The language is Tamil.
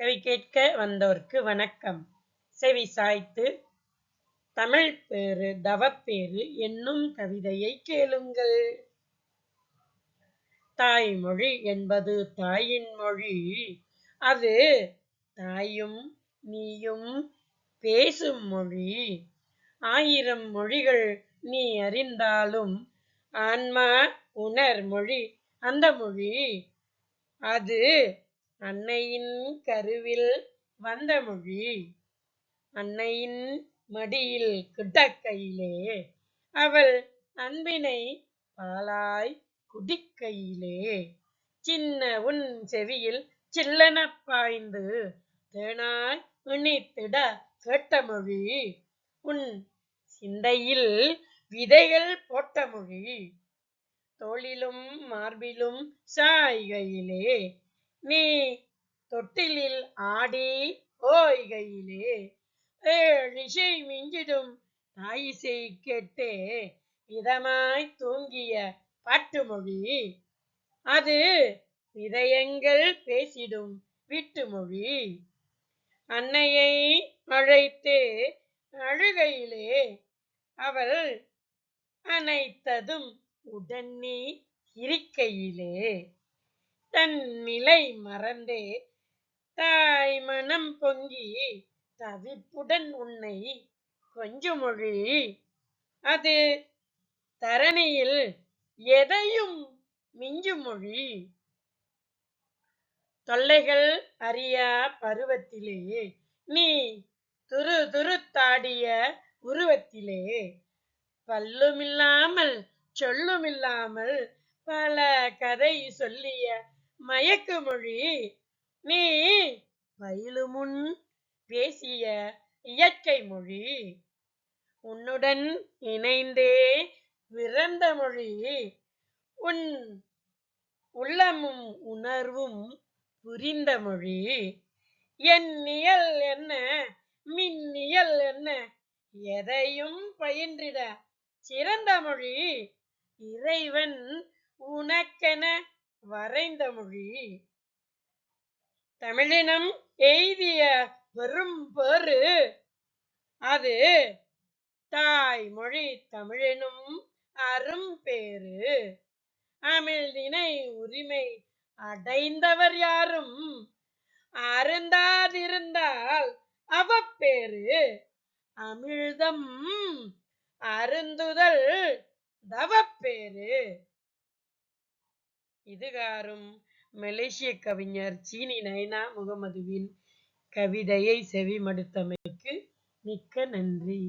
கவி கேட்க வந்தோர்க்கு வணக்கம். செவி சாய்த்து தமிழ் பேரு தவப்பேறு என்னும் கவிதையை கேளுங்கள். தாய்மொழி என்பது தாயின் மொழி. அது தாயும் நீயும் பேசும் மொழி. ஆயிரம் மொழிகள் நீ அறிந்தாலும் ஆன்மா உணர் மொழி அந்த மொழி. அது அன்னையின் கருவில் வந்த மொழி அன்னையின் மடியில் கிடக்கையிலே. அவள் அன்பினை பாலாய் குடிக்கையிலே. சின்ன உன் செவியில் சில்லன பாய்ந்து தேனாய் இணைத்திட கேட்ட மொழி உன் சிந்தையில் விதைகள் போட்ட மொழி. தோளிலும் மார்பிலும் சாய்கையிலே நீ தொட்டிலில் ஆடி ஓய்கையிலே ஏழிசை மிஞ்சிடும் தாயிசை கேட்டே இதமாய் தூங்கிய பாட்டுமொழி. அது இதயங்கள் பேசிடும் வீட்டுமொழி. அன்னையை அழைத்தே அழுகையிலே அவள் அனைத்ததும் உடனே இருக்கையிலே. தன் நிலை மறந்தே. தாய் மனம் பொங்கி தவிப்புடன் உன்னை கொஞ்சமொழி. அது தரணியில் எதையும் மிஞ்சுமொழி. தொல்லைகள் அறியா பருவத்திலே நீ துரு துருத்தாடிய உருவத்திலே. பல்லுமில்லாமல் சொல்லுமில்லாமல் பல கதை சொல்லிய மயக்க மொழி. நீ பயிலுமுன் பேசிய இயற்கை மொழி. உன்னுடன் இணைந்தே விரந்த மொழி. உன் உள்ளமும் உணர்வும் புரிந்த மொழி. என் நியல் என்ன? மின்னியல் என்ன? எதையும் பயின்றிட சிறந்த மொழி. இறைவன் உனக்கென வரைந்த மொழி. தமிழினம் எய்திய பெரும் பேறு அது தாய்மொழி தமிழினும் அரும் பேரு அமிழ்தினை உரிமை அடைந்தவர் யாரும்? அருந்தாதிருந்தால் அவப்பேரு அமிழ்தம் அருந்துதல் தவப்பேரு இதுகாரும் மலேசிய கவிஞர் சீனி நைனா முகமதுவின் கவிதையை செவிமடுத்தமைக்கு மிக்க நன்றி.